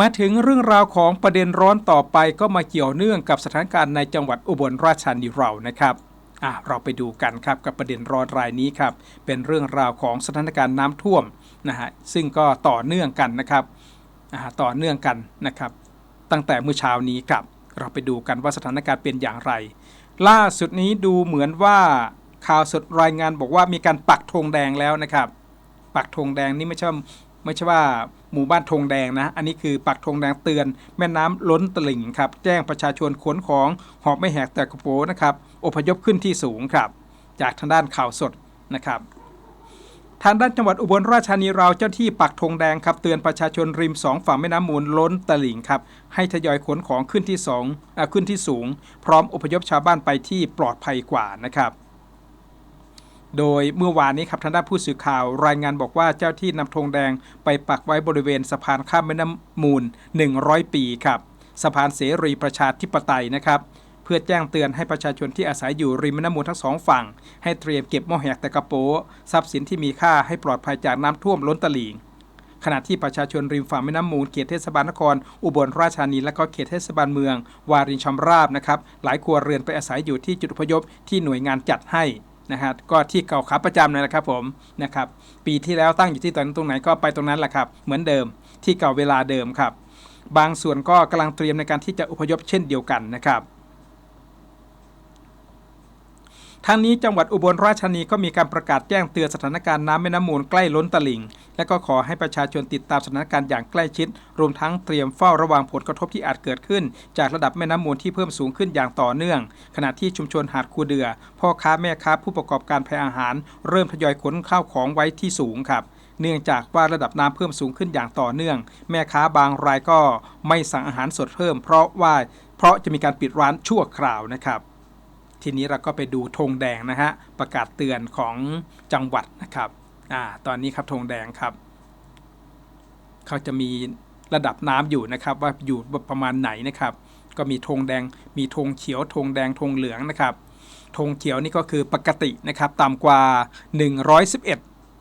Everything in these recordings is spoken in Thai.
มาถึงเรื่องราวของประเด็นร้อนต่อไปก็มาเกี่ยวเนื่องกับสถานการณ์ในจังหวัดอุบลราชธานีเรานะครับอะเราไปดูกันครับกับประเด็นร้อนรายนี้ครับเป็นเรื่องราวของสถานการณ์น้ำท่วมนะฮะซึ่งก็ต่อเนื่องกันนะครับอ่าต่อเนื่องกันนะครับ ตั้งแต่เมื่อเช้านี้ครับเราไปดูกันว่าสถานการณ์เป็นอย่างไร ล่าสุดนี้ดูเหมือนว่าข่าวสดรายงานบอกว่ามีการปักธงแดงแล้วนะครับ ปักธงแดงนี่ไม่ใช่ไม่ใช่ว่า หมู่บ้านธงแดงนะ อันนี้คือปักธงแดงเตือน แม่น้ำล้นตลิ่งครับ แจ้งประชาชนขนของหอบไม่แหกแต่กระโปงนะครับอพยพขึ้นที่สูงครับ จากทางด้านข่าวสดนะครับทางด้านจังหวัดอุบลราชธานีเราเจ้าที่ปักธงแดงครับเตือนประชาชนริมสองฝั่งแม่น้ำมูลล้นตลิ่งครับให้ทยอยขนของขึ้นที่สองอขึ้นที่สูง พร้อมอพยพชาวบ้านไปที่ปลอดภัยกว่านะครับ โดยเมื่อวานนี้ครับทางด้านผู้สื่อข่าวรายงานบอกว่าเจ้าที่นำธงแดงไปปักไว้บริเวณสะพานข้ามแม่น้ำมูล 100 ปีครับสะพานเสรีประชาธิปไตยนะครับเพื่อแจ้งเตือนให้ประชาชนที่อาศัยอยู่ริมแม่น้ำมูลทั้งสองฝั่ง ให้เตรียมเก็บหม้อแหกต่กระโปทรัพย์สินที่มีค่าให้ปลอดภัยจากน้ำท่วมล้นตลิ่งขณะที่ประชาชนริมฝั่งแม่น้ำมูลเขตเทศบาลนคร อุบลราชธานีและก็เขตเทศบาลเมือง วารินชำราบนะครับหลายครัวเรือนไปอาศัยอยู่ที่จุดพยพที่หน่วยงานจัดให้ นะครับก็ที่เก่าขาประจำนั่นแหละครับผมนะครับปีที่แล้วตั้งอยู่ที่ตรงตรงไหนก็ไปตรงนั้นแหละครับ เหมือนเดิมที่เก่าเวลาเดิมครับ บางส่วนก็กำลังเตรียมในการที่จะอพยพเช่นเดียวกันนะครับ ทางนี้จังหวัดอุบลราชธานีก็มีการประกาศแจ้งเตือนสถานการณ์น้ำแม่น้ำมูลใกล้ล้นตลิ่ง และก็ขอให้ประชาชนติดตามสถานการณ์อย่างใกล้ชิด รวมทั้งเตรียมเฝ้าระวังผลกระทบที่อาจเกิดขึ้น จากระดับแม่น้ำมูลที่เพิ่มสูงขึ้นอย่างต่อเนื่อง ขณะที่ชุมชนหาดคูเดือ พ่อค้าแม่ค้าผู้ประกอบการแพร่อาหาร เริ่มทยอยขนข้าวของไว้ที่สูงครับเนื่องจากว่าระดับน้ำเพิ่มสูงขึ้นอย่างต่อเนื่อง แม่ค้าบางรายก็ไม่สั่งอาหารสดเพิ่ม เพราะว่าเพราะจะมีการปิดร้านชั่วคราวนะครับ ทีนี้เราก็ไปดูธงแดงนะฮะประกาศเตือนของจังหวัดนะครับอ่าตอนนี้ครับธงแดงครับ เขาจะมีระดับน้ำอยู่นะครับ ว่าอยู่ประมาณไหนนะครับ ก็มีธงแดงมีธงเขียวธงแดงธงเหลืองนะครับธงเขียวนี่ก็คือปกตินะครับต่ำกว่า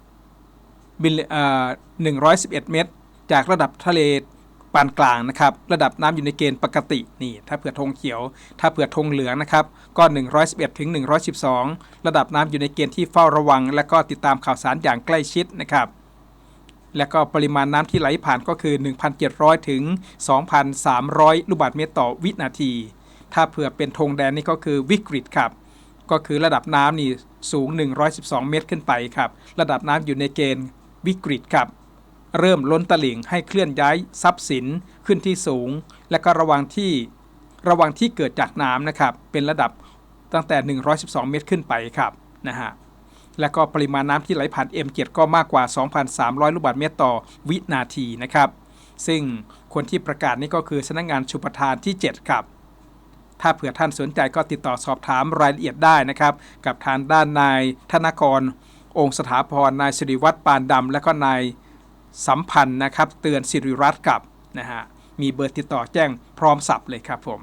111มิลเอ่อ111 เมตร จากระดับทะเล ปานกลางนะครับระดับน้ำอยู่ในเกณฑ์ปกตินี่ถ้าเผื่อธงเขียว ถ้าเผื่อธงเหลืองนะครับก็111ถึง112 ระดับน้ำอยู่ในเกณฑ์ที่เฝ้าระวัง และก็ติดตามข่าวสารอย่างใกล้ชิดนะครับและก็ปริมาณน้ำที่ไหลผ่านก็คือ 1,700 ถึง 2,300 ลูกบาศก์เมตรต่อวินาที ถ้าเผื่อเป็นธงแดงนี่ก็คือวิกฤตครับ ก็คือระดับน้ำนี่สูง 112 เมตรขึ้นไปครับ ระดับน้ำอยู่ในเกณฑ์วิกฤตครับ เริ่มล้นตลิ่งให้เคลื่อนย้ายทรัพย์สินขึ้นที่สูง และก็ระวังที่ระวังที่เกิดจากน้ำนะครับ เป็นระดับตั้งแต่ 112 เมตรขึ้นไปครับนะฮะและก็ปริมาณน้ำที่ไหลผ่าน M7 ก็มากกว่า 2,300 ลูกบาศก์เมตรต่อวินาทีนะครับ ซึ่งคนที่ประกาศนี่ก็คือสำนักงานชุปทานที่ 7 ครับ ถ้าเผื่อท่านสนใจก็ติดต่อสอบถามรายละเอียดได้นะครับ กับทางด้านนายธนกร องค์สถาพรนายสิริวัตรปานดำและก็นาย สัมพันธ์นะครับ เตือนสิริรัตน์กับนะฮะมีเบอร์ติดต่อแจ้งพร้อมสับเลยครับผม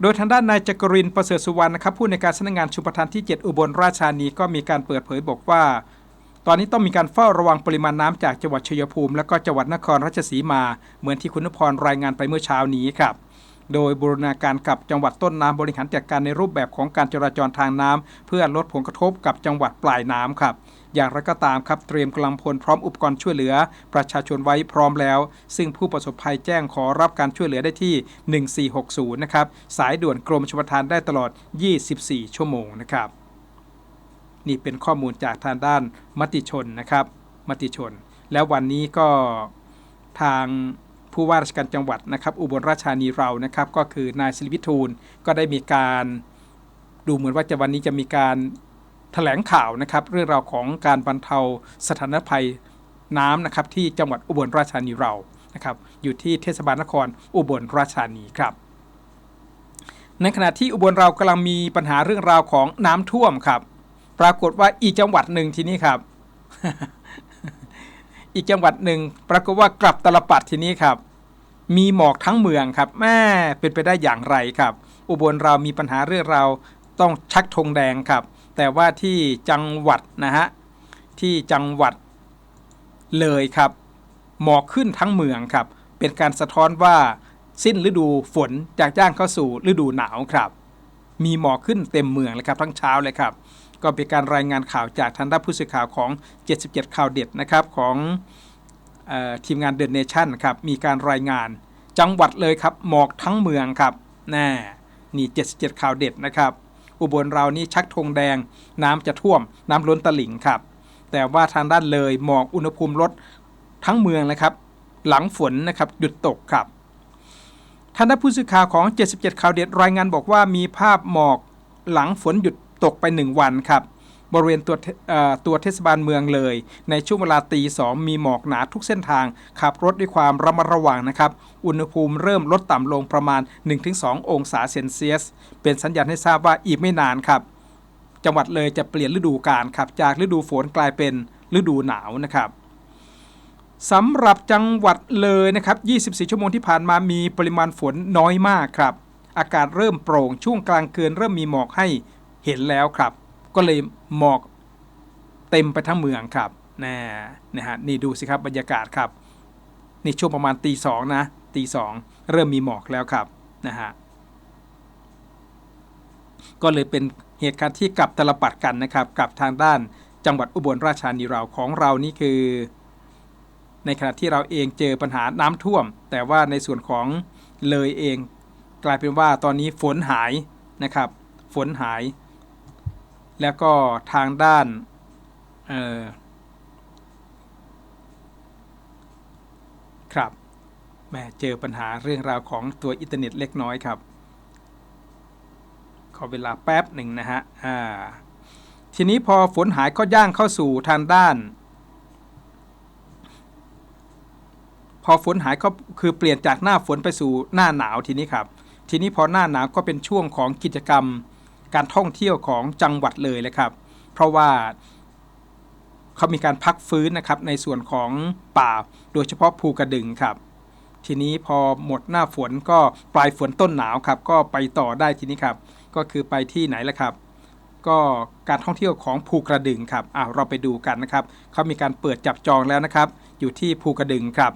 โดยทางด้านนายจักรินประเสริฐสุวรรณนะครับผู้ในการสำนักงานชุมประทานที่ 7 อุบลราชธานีก็มีการเปิดเผยบอกว่า ตอนนี้ต้องมีการเฝ้าระวังปริมาณน้ำจากจังหวัดชัยภูมิ และก็จังหวัดนครราชสีมา เหมือนที่คุณนพรรายงานไปเมื่อเช้านี้ครับโดยบูรณาการกับจังหวัดต้นน้ำบริหารจัดการในรูปแบบของการจราจรทางน้ำเพื่อลดผลกระทบกับจังหวัดปลายน้ำครับ อย่างไรก็ตามครับเตรียมกำลังพลพร้อมอุปกรณ์ช่วยเหลือ ประชาชนไว้พร้อมแล้ว ซึ่งผู้ประสบภัยแจ้งขอรับการช่วยเหลือได้ที่ 1460 นะครับ สายด่วนกรมชลประทานได้ตลอด 24 ชั่วโมงนะครับ นี่เป็นข้อมูลจากทางด้านมติชนนะครับ มติชน แล้ววันนี้ก็ทางผู้ว่าราชการจังหวัดนะครับ อุบลราชธานีเรานะครับ ก็คือนายสิริวิทูลก็ได้มีการดูเหมือนว่าจะวันนี้จะมีการ แถลงข่าวนะครับเรื่องราวของการบรรเทาสถานภัยน้ำนะครับที่จังหวัดอุบลราชธานีเรานะครับอยู่ที่เทศบาลนครอุบลราชธานีครับในขณะที่อุบลเรากำลังมีปัญหาเรื่องราวของน้ำท่วมครับ ปรากฏว่าอีกจังหวัดหนึ่งทีนี้ครับ อีกจังหวัดหนึ่งปรากฏว่ากลับตลปัดทีนี้ครับ มีหมอกทั้งเมืองครับแม่เป็นไปได้อย่างไรครับ อุบลเรามีปัญหาเรื่องราวต้องชักธงแดงครับ แต่ว่าที่จังหวัดนะฮะที่จังหวัดเลยครับหมอกขึ้นทั้งเมืองครับ เป็นการสะท้อนว่าสิ้นฤดูฝนจากย่างเข้าสู่ฤดูหนาวครับ มีหมอกขึ้นเต็มเมืองเลยครับทั้งเช้าเลยครับ ก็เป็นการรายงานข่าวจากทางด้านผู้สื่อข่าวของ 77 ข่าวเด็ดนะครับของออทีมงานเด e n เนชั่นครับ มีการรายงานจังหวัดเลยครับ หมอกทั้งเมืองครับแน่นี่ 77 ข่าวเด็ดนะครับ อุบลเรานี่ชักธงแดง น้ำจะท่วม น้ำล้นตลิ่งครับ แต่ว่าทางด้านเลยหมอกอุณหภูมิลดทั้งเมืองนะครับ หลังฝนนะครับหยุดตกครับท่านผู้สื่อข่าวของ 77 ข่าวเด็ดรายงานบอกว่ามีภาพหมอกหลังฝนหยุดตกไป 1 วันครับ บริเวณตัวเทเอ่อตัวเทศบาลเมืองเลย ในช่วงเวลาตีสองมีหมอกหนาทุกเส้นทาง ขับรถด้วยความระมัดระวังนะครับ อุณหภูมิเริ่มลดต่ำลงประมาณ 1-2 องศาเซนเซียส เป็นสัญญาณให้ทราบว่าอีกไม่นานครับ จังหวัดเลยจะเปลี่ยนฤดูกาลครับ จากฤดูฝนกลายเป็นฤดูหนาวนะครับสำหรับจังหวัดเลยนะครับ 24 ชั่วโมงที่ผ่านมามีปริมาณฝนน้อยมากครับ อากาศเริ่มโปร่งช่วงกลางคืนเริ่มมีหมอกให้เห็นแล้วครับ ก็เลยหมอกเต็มไปทั้งเมืองครับน่นะฮะนี่ดูสิครับบรรยากาศครับนี่ช่วงประมาณตีสองนะตีสองเริ่มมีหมอกแล้วครับนะฮะก็เลยเป็นเหตุการณ์ที่กลับตลปัดกันนะครับกับทางด้านจังหวัดอุบลราชธานีเราของเรานี่คือ ในขณะที่เราเองเจอปัญหาน้ำท่วม แต่ว่าในส่วนของเลยเอง กลายเป็นว่าตอนนี้ฝนหายนะครับ ฝนหาย แล้วก็ทางด้านเออครับแม่เจอปัญหาเรื่องราวของตัวอินเทอร์เน็ตเล็กน้อยครับ ขอเวลาแป๊บหนึ่งนะฮะอ่าทีนี้พอฝนหายก็ย่างเข้าสู่ทางด้าน พอฝนหายก็คือเปลี่ยนจากหน้าฝนไปสู่หน้าหนาวทีนี้ครับ ทีนี้พอหน้าหนาวก็เป็นช่วงของกิจกรรม การท่องเที่ยวของจังหวัดเลยเลยครับ เพราะว่าเขามีการพักฟื้นนะครับในส่วนของป่า โดยเฉพาะภูกระดึงครับ ทีนี้พอหมดหน้าฝนก็ปลายฝนต้นหนาวครับ ก็ไปต่อได้ทีนี้ครับ ก็คือไปที่ไหนล่ะครับ ก็การท่องเที่ยวของภูกระดึงครับอ่าเราไปดูกันนะครับเขามีการเปิดจับจองแล้วนะครับ อยู่ที่ภูกระดึงครับ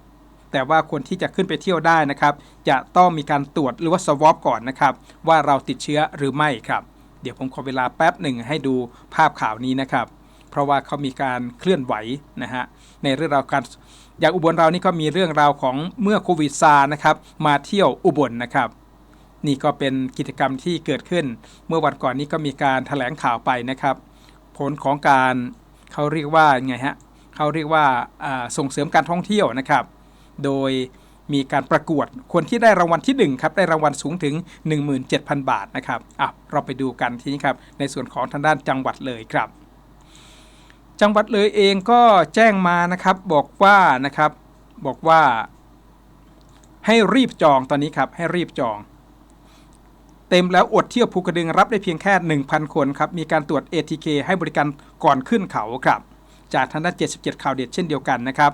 แต่ว่าคนที่จะขึ้นไปเที่ยวได้นะครับ จะต้องมีการตรวจหรือว่าสวอปก่อนนะครับ ว่าเราติดเชื้อหรือไม่ครับ เดี๋ยวผมขอเวลาแป๊บหนึ่งให้ดูภาพข่าวนี้นะครับ เพราะว่าเขามีการเคลื่อนไหวนะฮะในเรื่องราวการอย่างอุบลเรานี่ก็มีเรื่องราวของเมื่อโควิดซานะครับมาเที่ยวอุบลนะครับ นี่ก็เป็นกิจกรรมที่เกิดขึ้น เมื่อวันก่อนนี้ก็มีการถแถลงข่าวไปนะครับ ผลของการเขาเรียกว่าไงฮะเขาเรียกว่าส่งเสริมการท่องเที่ยวนะครับ โดย มีการประกวดคนที่ได้รางวัลที่ 1 ครับ ได้รางวัลสูงถึง 17,000 บาทนะครับอะเราไปดูกันทีนี้ครับ ในส่วนของทางด้านจังหวัดเลยครับ จังหวัดเลยเองก็แจ้งมานะครับบอกว่านะครับบอกว่า ให้รีบจองตอนนี้ครับให้รีบจองเต็มแล้วอดเที่ยวภูกระดึงรับได้เพียงแค่ 1,000 คนครับ มีการตรวจ ATK ให้บริการก่อนขึ้นเขาครับ จากทางด้าน77 ข่าวเด็ดเช่นเดียวกันนะครับ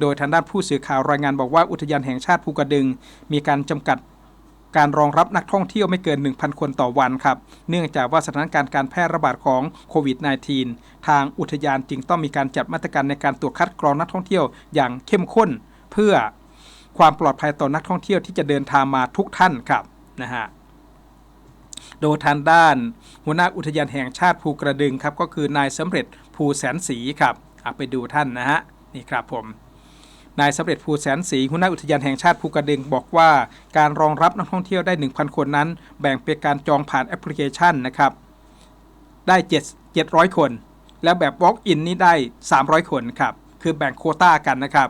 โดยทางด้านผู้สื่อข่าวรายงานบอกว่าอุทยานแห่งชาติภูกระดึง มีการจำกัดการรองรับนักท่องเที่ยวไม่เกิน 1,000 คนต่อวันครับ เนื่องจากว่าสถานการณ์การแพร่ระบาดของโควิด -19 ทางอุทยานจึงต้องมีการจัดมาตรการในการตรวจคัดกรองนักท่องเที่ยวอย่างเข้มข้น เพื่อความปลอดภัยต่อนักท่องเที่ยวที่จะเดินทางมาทุกท่านครับนะฮะโดยทางด้าน หัวหน้าอุทยานแห่งชาติภูกระดึงครับก็คือนายสำเร็จภูแสนศรีครับเอาไปดูท่านนะฮะนี่ครับผม นายสำเร็จภูแสนศรีหัวหน้าอุทยานแห่งชาติภูกระดึงบอกว่า การรองรับนักท่องเที่ยวได้ 1,000 คนนั้น แบ่งเป็นการจองผ่านแอปพลิเคชันนะครับ ได้ 7 700 คน แล้วแบบ Walk in นี่ได้ 300 คนครับ คือแบ่งโคต้ากันนะครับ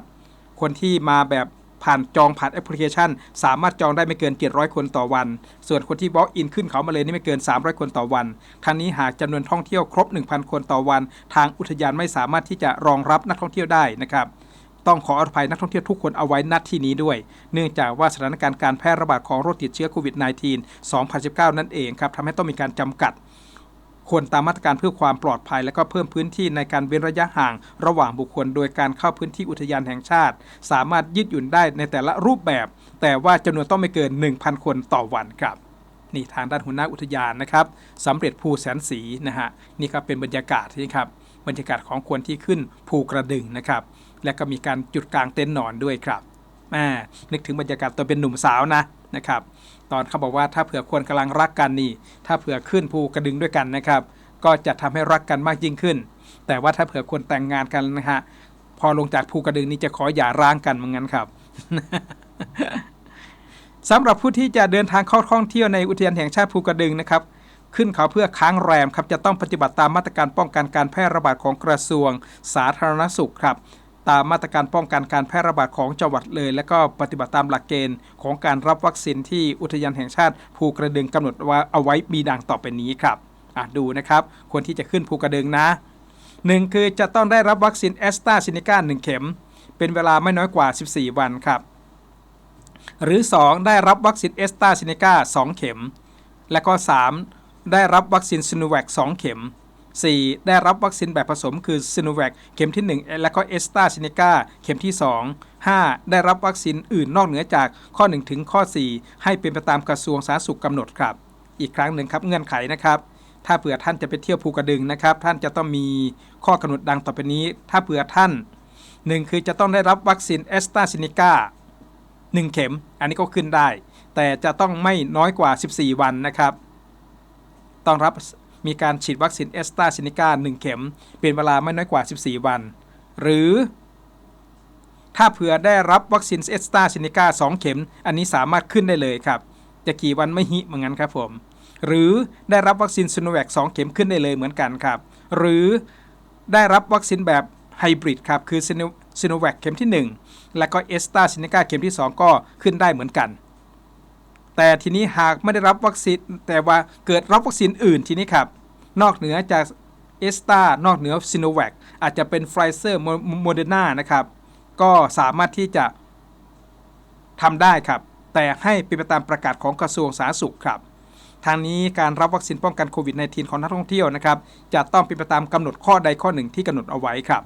คนที่มาแบบผ่านจองผ่านแอปพลิเคชัน สามารถจองได้ไม่เกิน 700 คนต่อวัน ส่วนคนที่ Walk in ขึ้นเขามาเลยนี่ไม่เกิน 300 คนต่อวันทั้งนี้หากจำนวนท่องเที่ยวครบ 1,000 คนต่อวัน ทางอุทยานไม่สามารถที่จะรองรับนักท่องเที่ยวได้นะครับ ต้องขออภัยนักท่องเที่ยวทุกคนเอาไว้ณที่นี้ด้วย เนื่องจากว่าสถานการณ์การแพร่ระบาดของโรคติดเชื้อโควิด -19 2019 นั่นเองครับทำให้ต้องมีการจำกัดคนตามมาตรการเพื่อความปลอดภัย และก็เพิ่มพื้นที่ในการเว้นระยะห่าง ระหว่างบุคคล โดยการเข้าพื้นที่อุทยานแห่งชาติ สามารถยืดหยุ่นได้ในแต่ละรูปแบบ แต่ว่าจำนวนต้องไม่เกิน 1,000 คนต่อวันครับนี่ทางด้านหัวหน้าอุทยานนะครับสำเร็จภูแสนสีนะฮะนี่ครับเป็นบรรยากาศนี่ครับบรรยากาศของคนที่ขึ้นภูกระดึงนะครับ และก็มีการจุดกลางเต็นท์นอนด้วยครับอ่านึกถึงบรรยากาศตอนเป็นหนุ่มสาวนะนะครับ ตอนเขาบอกว่าถ้าเผื่อคนกำลังรักกันนี่ ถ้าเผื่อขึ้นภูกระดึงด้วยกันนะครับ ก็จะทำให้รักกันมากยิ่งขึ้น แต่ว่าถ้าเผื่อคนแต่งงานกันนะฮะพอลงจากภูกระดึงนี่จะขออย่าร้างกันเหมือนกันครับสำหรับผู้ที่จะเดินทางเข้าท่องเที่ยวในอุทยานแห่งชาติภูกระดึงนะครับ ขึ้นเขาเพื่อค้างแรมครับจะต้องปฏิบัติตามมาตรการป้องกันการแพร่ระบาดของกระทรวงสาธารณสุขครับ ตามมาตรการป้องกันการแพร่ระบาดของจังหวัดเลย และก็ปฏิบัติตามหลักเกณฑ์ของการรับวัคซีนที่อุทยานแห่งชาติ ภูกระดึงกำหนดว่าเอาไว้มีดังต่อไปนี้ครับอะดูนะครับคนที่จะขึ้นภูกระดึงนะหนึ่งคือจะต้องได้รับวัคซีนแอสตราเซเนกา1เข็ม เป็นเวลาไม่น้อยกว่า 14 วันครับ หรือ 2 ได้รับวัคซีนแอสตราเซเนกา2เข็ม และก็ 3 ได้รับวัคซีนซิโนแวค2เข็ม 4. ได้รับวัคซีนแบบผสมคือซิโนแวคเข็มที่ 1 และก็เอสตาซเนกาเข็มที่ 2 5. ได้รับวัคซีนอื่นนอกเหนือจากข้อ 1 ถึงข้อ 4 ให้เป็นไปตามกระทรวงสาธารณสุขกำหนดครับ อีกครั้งหนึ่งครับเงื่อนไขนะครับถ้าเผื่อท่านจะไปเที่ยวภูกระดึงนะครับ ท่านจะต้องมีข้อกำหนดดังต่อไปนี้ ถ้าเผื่อท่าน 1 คือจะต้องได้รับวัคซีนแอสตราซเนกา1เข็ม อันนี้ก็ขึ้นได้ แต่จะต้องไม่น้อยกว่า 14 วันนะครับ ต้องรับ มีการฉีดวัคซีนแอสตราเซเนกา1 เข็ม เป็นเวลาไม่น้อยกว่า 14 วัน หรือ ถ้าเผื่อได้รับวัคซีนแอสตราเซเนกา2 เข็ม อันนี้สามารถขึ้นได้เลยครับ จะกี่วันไม่ฮิเหมือนกันครับผม หรือได้รับวัคซีนซิโนแวค2 เข็มขึ้นได้เลยเหมือนกันครับ หรือได้รับวัคซีนแบบไฮบริดครับ คือซิโนแวคเข็มที่ 1 และก็เอสตราเซเนกาเข็มที่ 2 ก็ขึ้นได้เหมือนกัน แต่ทีนี้หากไม่ได้รับวัคซีนแต่ว่าเกิดรับวัคซีนอื่นทีนี้ครับนอกเหนือจากเอสตานอกเหนือซิโนแวคอาจจะเป็นไฟเซอร์โมเดอร์นานะครับ ก็สามารถที่จะทำได้ครับ แต่ให้เป็นไปตามประกาศของกระทรวงสาธารณสุขครับทางนี้การรับวัคซีนป้องกันโควิด -19 ของนักท่องเที่ยวนะครับ จะต้องเป็นไปตามกำหนดข้อใดข้อหนึ่งที่กำหนดเอาไว้ครับ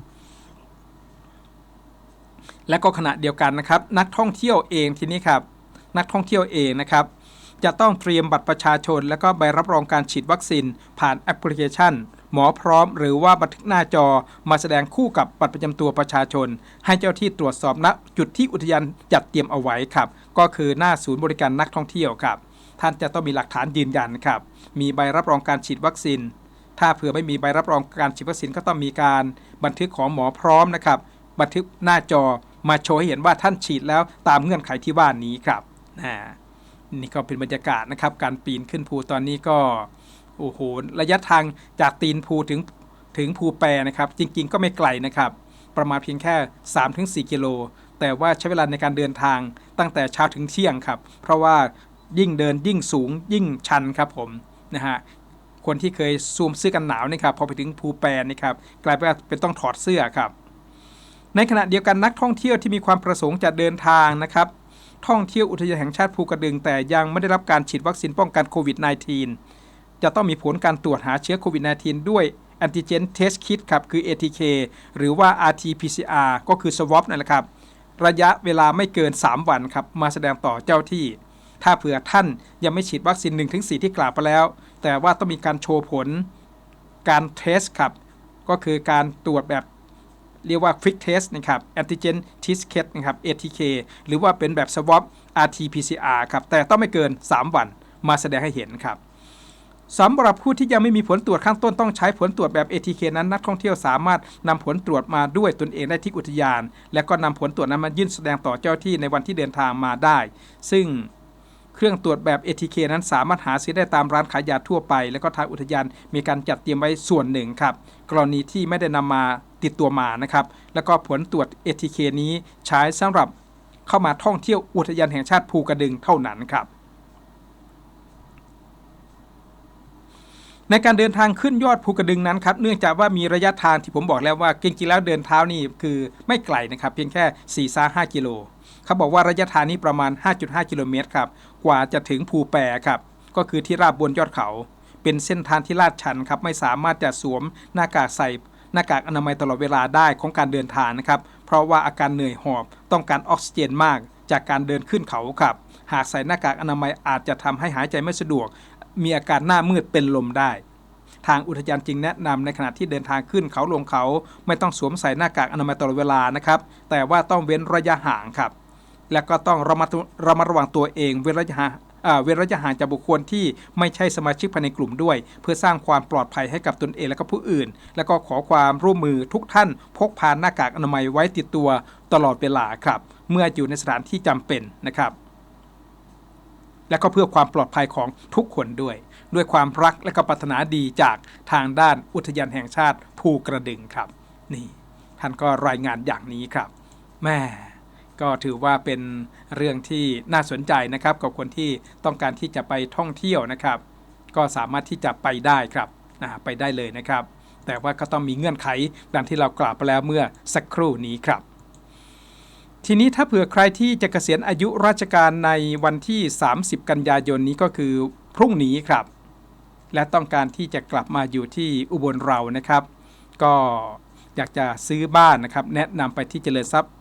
และก็ขณะเดียวกันนะครับ นักท่องเที่ยวเองทีนี้ครับ นักท่องเที่ยวเองนะครับ จะต้องเตรียมบัตรประชาชน และก็ใบรับรองการฉีดวัคซีน ผ่านแอปพลิเคชัน หมอพร้อม หรือว่าบันทึกหน้าจอมาแสดงคู่กับบัตรประจำตัวประชาชน ให้เจ้าที่ตรวจสอบณจุดที่อุทยานจัดเตรียมเอาไว้ครับ ก็คือหน้าศูนย์บริการนักท่องเที่ยวครับ ท่านจะต้องมีหลักฐานยืนยันครับ มีใบรับรองการฉีดวัคซีน ถ้าเผื่อไม่มีใบรับรองการฉีดวัคซีนก็ต้องมีการบันทึกของหมอพร้อมนะครับ บันทึกหน้าจอมาโชว์ให้เห็นว่าท่านฉีดแล้วตามเงื่อนไขที่ว่านี้ครับ อ่านี่ก็เป็นบรรยากาศนะครับ การปีนขึ้นภูตอนนี้ก็โอ้โหระยะทางจากตีนภูถึงถึงภูแปรนะครับ จริง ๆ ก็ไม่ไกลนะครับ ประมาณเพียงแค่ 3-4 กิโล แต่ว่าใช้เวลาในการเดินทางตั้งแต่เช้าถึงเที่ยงครับ เพราะว่ายิ่งเดินยิ่งสูงยิ่งชันครับผมนะฮะคนที่เคยซูมเสื้อกันหนาวนี่ครับพอไปถึงภูแปรนี่ครับกลายเป็นเป็นต้องถอดเสื้อครับ ในขณะเดียวกันนักท่องเที่ยวที่มีความประสงค์จะเดินทางนะครับ ท่องเที่ยวอุทยานแห่งชาติภูกระดึง แต่ยังไม่ได้รับการฉีดวัคซีนป้องกันโควิด -19 จะต้องมีผลการตรวจหาเชื้อโควิด -19 ด้วยแอนติเจนเทสคิดครับคือ ATK หรือว่า RT-PCR ก็คือ swab นั่นแหละครับ ระยะเวลาไม่เกิน 3 วันครับ มาแสดงต่อเจ้าที่ ถ้าเผื่อท่านยังไม่ฉีดวัคซีน 1-4 ที่กล่าวไปแล้ว แต่ว่าต้องมีการโชว์ผลการเทสครับ ก็คือการตรวจแบบ เรียกว่า Quick Test นะครับ Antigen Test Kit นะครับ ATK หรือว่าเป็นแบบ Swab RT-PCR ครับ แต่ต้องไม่เกิน 3 วันมาแสดงให้เห็นครับสำหรับผู้ที่ยังไม่มีผลตรวจข้างต้นต้องใช้ผลตรวจแบบ ATK นั้นนักท่องเที่ยวสามารถนำผลตรวจมาด้วยตนเองได้ที่อุทยาน และก็นำผลตรวจนั้นมายื่นแสดงต่อเจ้าที่ในวันที่เดินทางมาได้ ซึ่ง เครื่องตรวจแบบ ATK นั้นสามารถหาซื้อได้ตามร้านขายยาทั่วไป และก็ทางอุทยานมีการจัดเตรียมไว้ส่วนหนึ่งครับ กรณีที่ไม่ได้นำมาติดตัวมานะครับ แล้วก็ผลตรวจ ATK นี้ใช้สำหรับเข้ามาท่องเที่ยวอุทยานแห่งชาติภูกระดึงเท่านั้นครับในการเดินทางขึ้นยอดภูกระดึงนั้นครับเนื่องจากว่ามีระยะทางที่ผมบอกแล้วว่าจริงๆแล้วเดินเท้านี่คือไม่ไกลนะครับ เพียงแค่4-5กิโล เขาบอกว่าระยะทางนี้ประมาณ 5.5 กิโลเมตรครับ กว่าจะถึงภูแปรครับ ก็คือที่ราบบนยอดเขา เป็นเส้นทางที่ลาดชันครับ ไม่สามารถจะสวมหน้ากากใส่หน้ากากอนามัยตลอดเวลาได้ของการเดินทางนะครับ เพราะว่าอาการเหนื่อยหอบต้องการออกซิเจนมากจากการเดินขึ้นเขาครับ หากใส่หน้ากากอนามัยอาจจะทำให้หายใจไม่สะดวก มีอาการหน้ามืดเป็นลมได้ ทางอุทยานจึงแนะนำในขณะที่เดินทางขึ้นเขาลงเขา ไม่ต้องสวมใส่หน้ากากอนามัยตลอดเวลานะครับ แต่ว่าต้องเว้นระยะห่างครับ และก็ต้องระมัดระมัดระวังตัวเองเว้นระยะห่างอ่าเว้นระยะห่างจากบุคคลที่ไม่ใช่สมาชิกภายในกลุ่มด้วย เพื่อสร้างความปลอดภัยให้กับตนเองและก็ผู้อื่น และก็ขอความร่วมมือทุกท่าน พกพาหน้ากากอนามัยไว้ติดตัวตลอดเวลาครับ เมื่ออยู่ในสถานที่จำเป็นนะครับ และก็เพื่อความปลอดภัยของทุกคนด้วย ด้วยความรักและก็ปรารถนาดีจากทางด้านอุทยานแห่งชาติภูกระดึงครับ นี่ ท่านก็รายงานอย่างนี้ครับแม่ ก็ถือว่าเป็นเรื่องที่น่าสนใจนะครับ กับคนที่ต้องการที่จะไปท่องเที่ยวนะครับ ก็สามารถที่จะไปได้ครับนะไปได้เลยนะครับ แต่ว่าก็ต้องมีเงื่อนไขดังที่เรากล่าวไปแล้วเมื่อสักครู่นี้ครับ ทีนี้ถ้าเผื่อใครที่จะเกษียณอายุราชการในวันที่ 30 กันยายนนี้ก็คือพรุ่งนี้ครับ และต้องการที่จะกลับมาอยู่ที่อุบลเรานะครับ ก็อยากจะซื้อบ้านนะครับ แนะนำไปที่เจริญทรัพย์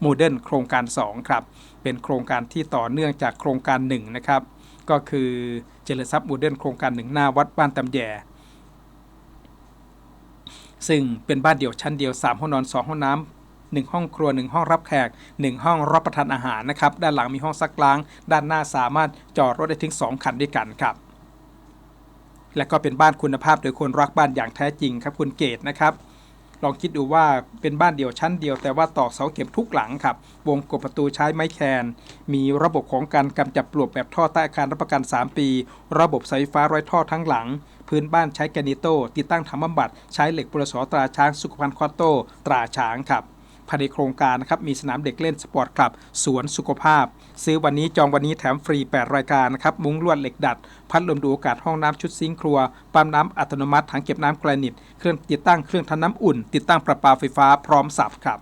โมเดิร์นโครงการ 2 ครับ เป็นโครงการที่ต่อเนื่องจากโครงการ 1 นะครับ ก็คือเจริญทรัพย์โมเดิร์นโครงการ 1 หน้าวัดบ้านตำแยซึ่งเป็นบ้านเดี่ยวชั้นเดียว 3 ห้องนอน 2 ห้องน้ำหนึ่งห้องครัว 1 ห้องรับแขก 1 ห้องรับประทานอาหารนะครับ ด้านหลังมีห้องซักล้าง ด้านหน้าสามารถจอดรถได้ถึง 2 คันด้วยกันครับ และก็เป็นบ้านคุณภาพโดยคนรักบ้านอย่างแท้จริงครับคุณเกตนะครับ ลองคิดดูว่าเป็นบ้านเดี่ยวชั้นเดียวแต่ว่าตอกเสาเข็มทุกหลังครับ วงกบประตูใช้ไม้แคน มีระบบของการกำจัดปลวกแบบท่อใต้อาคารรับประกัน 3 ปี ระบบไฟฟ้าร้อยท่อทั้งหลัง พื้นบ้านใช้แกนิโตติดตั้งถังบำบัด ใช้เหล็กปรสตราช้างสุขภัณฑ์คอโตตราช้างครับ ภายในโครงการนะครับมีสนามเด็กเล่นสปอร์ตคลับ สวนสุขภาพ ซื้อวันนี้จองวันนี้แถมฟรี 8 รายการนะครับมุ้งลวดเหล็กดัด พัดลมดูอากาศห้องน้ำชุดซิงค์ครัว ปั๊มน้ำอัตโนมัติถังเก็บน้ำแกรนิตเครื่องติดตั้งเครื่องทำน้ำอุ่น ติดตั้งประปาไฟฟ้าพร้อมสับครับ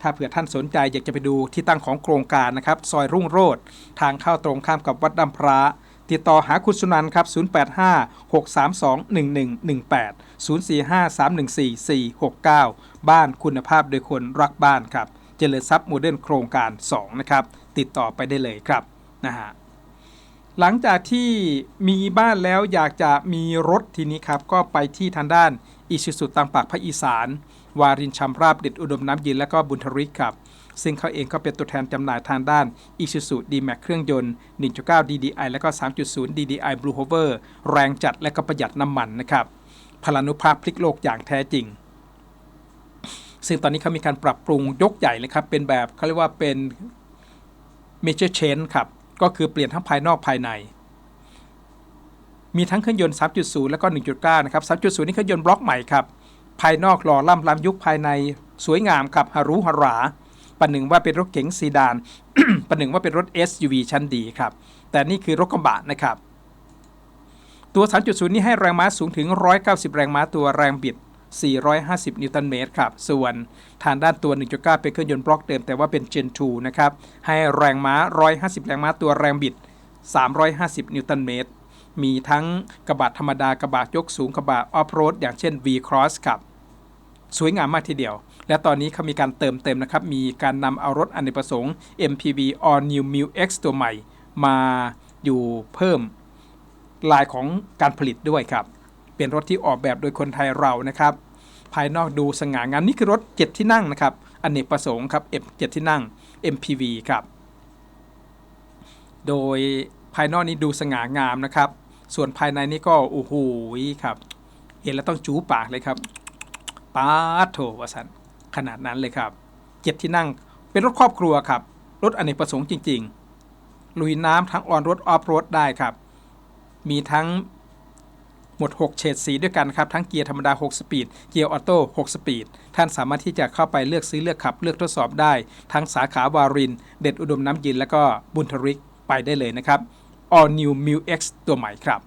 ถ้าเผื่อท่านสนใจอยากจะไปดูที่ตั้งของโครงการนะครับ ซอยรุ่งโรจน์ทางเข้าตรงข้ามกับวัดดำพระ ติดต่อหาคุณสุนันครับ 085 632 1118 045 314 469 บ้านคุณภาพโดยคนรักบ้านครับ เจริญทรัพย์โมเดิร์นโครงการ 2 นะครับ ติดต่อไปได้เลยครับนะฮะหลังจากที่มีบ้านแล้วอยากจะมีรถทีนี้ครับ ก็ไปที่ทางด้านอิชิสุตังปากภาคอีสาน วารินชำราบเด็ดอุดมน้ำย็นและก็บุญทริกครับ ซึ่งเขาเองก็เป็นตัวแทนจำหน่ายทางด้าน Isuzu D-Max เครื่องยนต์ 1.9 DDI และก็ 3.0 DDI Blue Hover แรงจัดและก็ประหยัดน้ำมันนะครับ พลานุภาพพลิกโลกอย่างแท้จริง ซึ่งตอนนี้เขามีการปรับปรุงยกใหญ่เลยครับ เป็นแบบเขาเรียกว่าเป็น major change ครับ ก็คือเปลี่ยนทั้งภายนอกภายใน มีทั้งเครื่องยนต์ 3.0 แล้วก็ 1.9 นะครับ 3.0 นี่เครื่องยนต์บล็อกใหม่ครับ ภายนอกหล่อล่ำล้ำยุคภายในสวยงามครับฮารุฮาราประหนึ่งว่าเป็นรถเก๋งซีดานประหนึ่งว่าเป็นรถ SUV ชั้นดีครับ แต่นี่คือรถกระบะนะครับ ตัว 3.0 นี้ให้แรงม้าสูงถึง 190 แรงม้าตัวแรงบิด 450 นิวตันเมตรครับ ส่วนทางด้านตัว 1.9 เป็นเครื่องยนต์บล็อกเดิมแต่ว่าเป็น Gen 2 นะครับ ให้แรงม้า 150 แรงม้าตัวแรงบิด 350 นิวตันเมตร มีทั้งกระบะธรรมดากระบะยกสูงกระบะออฟโรดอย่างเช่น V-Cross ครับ สวยงามมากทีเดียว และตอนนี้เขามีการเติมเต็มนะครับ มีการนำเอารถอเนกประสงค์ MPV All New m i X ตัวใหม่ มาอยู่เพิ่ม ลายของการผลิตด้วยครับ เป็นรถที่ออกแบบโดยคนไทยเรานะครับ ภายนอกดูสง่างามนี่คือรถ 7 ที่นั่งนะครับอเนกประสงค์ครับ M7 ที่นั่ง MPV ครับ โดยภายนอกนี้ดูสง่างามนะครับ ส่วนภายในนี่ก็โอ้โหครับ เห็นแล้วต้องจูปากเลยครับป้าดโถวสันขนาดนั้นเลยครับเจ็ดที่นั่งเป็นรถครอบครัวครับ รถอเนกประสงค์จริง ๆ ลุยน้ำทั้งออนรถออฟโรดได้ครับ มีทั้งหมด 6 เฉดสีด้วยกันครับ ทั้งเกียร์ธรรมดา 6 สปีด เกียร์ออโต้ 6 สปีด ท่านสามารถที่จะเข้าไปเลือกซื้อเลือกขับ เลือกทดสอบได้ ทั้งสาขาวาริน เด็ดอุดมน้ำยิน แล้วก็บุญทริกไปได้เลยนะครับ All New m i l X ตัวใหม่ครับ